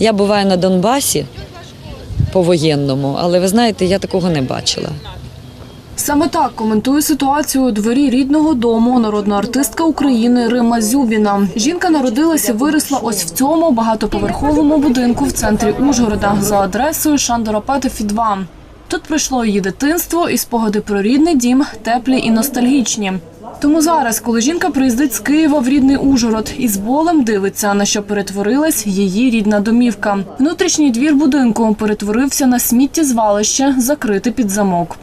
Я буваю на Донбасі по-воєнному, але ви знаєте, я такого не бачила. Саме так коментує ситуацію у дворі рідного дому народна артистка України Рима Зюбіна. Жінка народилася виросла ось в цьому багатоповерховому будинку в центрі Ужгорода за адресою Шандора Петефі 2. Тут пройшло її дитинство і спогади про рідний дім, теплі і ностальгічні. Тому зараз, коли жінка приїздить з Києва в рідний Ужгород, із болем дивиться, на що перетворилась її рідна домівка. Внутрішній двір будинку перетворився на сміттєзвалище, закрите під замок.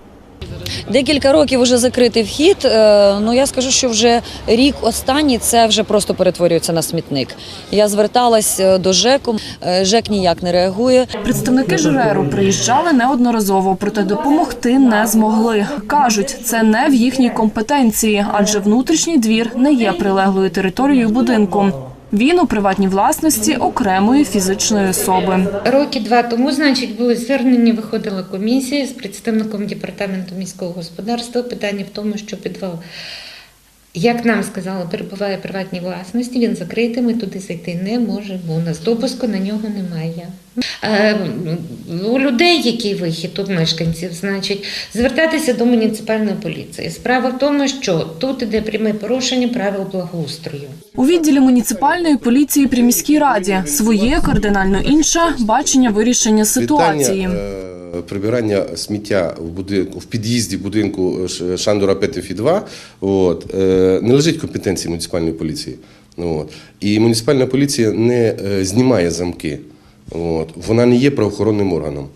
Декілька років вже закритий вхід. е, Ну я скажу, що вже рік останній це вже просто перетворюється на смітник. Я зверталась е, до ЖЕКу, е, ЖЕК ніяк не реагує. Представники ЖРЕРу приїжджали неодноразово, проте допомогти не змогли. Кажуть, це не в їхній компетенції, адже внутрішній двір не є прилеглою територією будинку. Він у приватній власності окремої фізичної особи. Роки два тому, значить, були звернення, виходила комісія з представником департаменту міського господарства. Питання в тому, що підвал, як нам сказали, перебуває в приватній власності, він закритий, ми туди зайти не можемо. У нас допуску на нього немає. Е, У людей, який вихід, у мешканців, значить, звертатися до муніципальної поліції. Справа в тому, що тут іде пряме порушення правил благоустрою. У відділі муніципальної поліції при міській раді своє кардинально інше бачення вирішення ситуації. Е, прибирання сміття в будинку в під'їзді будинку Шандора Петефі 2 от, е, не лежить компетенції муніципальної поліції. Ну, От. І муніципальна поліція не знімає замки. От. Вона не є правоохоронним органом.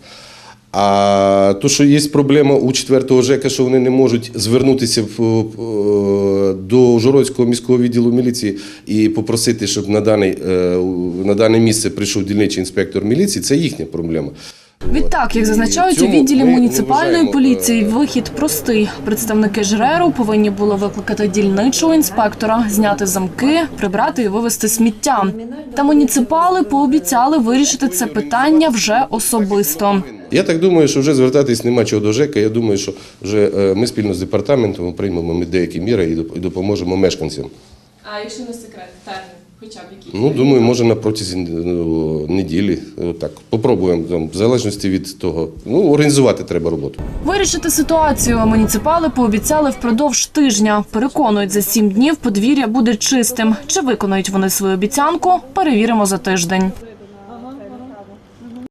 А то, що є проблема у 4-го ЖЕКа, що вони не можуть звернутися в, е, до Жородського міського відділу міліції і попросити, щоб на, е, на дане місце прийшов дільничий інспектор міліції, це їхня проблема. Відтак, як зазначають у відділі муніципальної поліції, е, вихід простий. Представники ЖРЕРу повинні були викликати дільничого інспектора, зняти замки, прибрати і вивезти сміття. Та муніципали пообіцяли вирішити це питання вже особисто. Я так думаю, що вже звертатись нема чого до ЖЕКа. Я думаю, що вже е, ми спільно з департаментом приймемо деякі міри і доп- і допоможемо мешканцям. А якщо не секрет, термін, хоча б якісь? Ну, думаю, може на протязі ну, неділі. е, Так, попробуємо там, в залежності від того. Ну, організувати треба роботу. Вирішити ситуацію муніципали пообіцяли впродовж тижня. Переконують, за сім днів подвір'я буде чистим. Чи виконають вони свою обіцянку? Перевіримо за тиждень.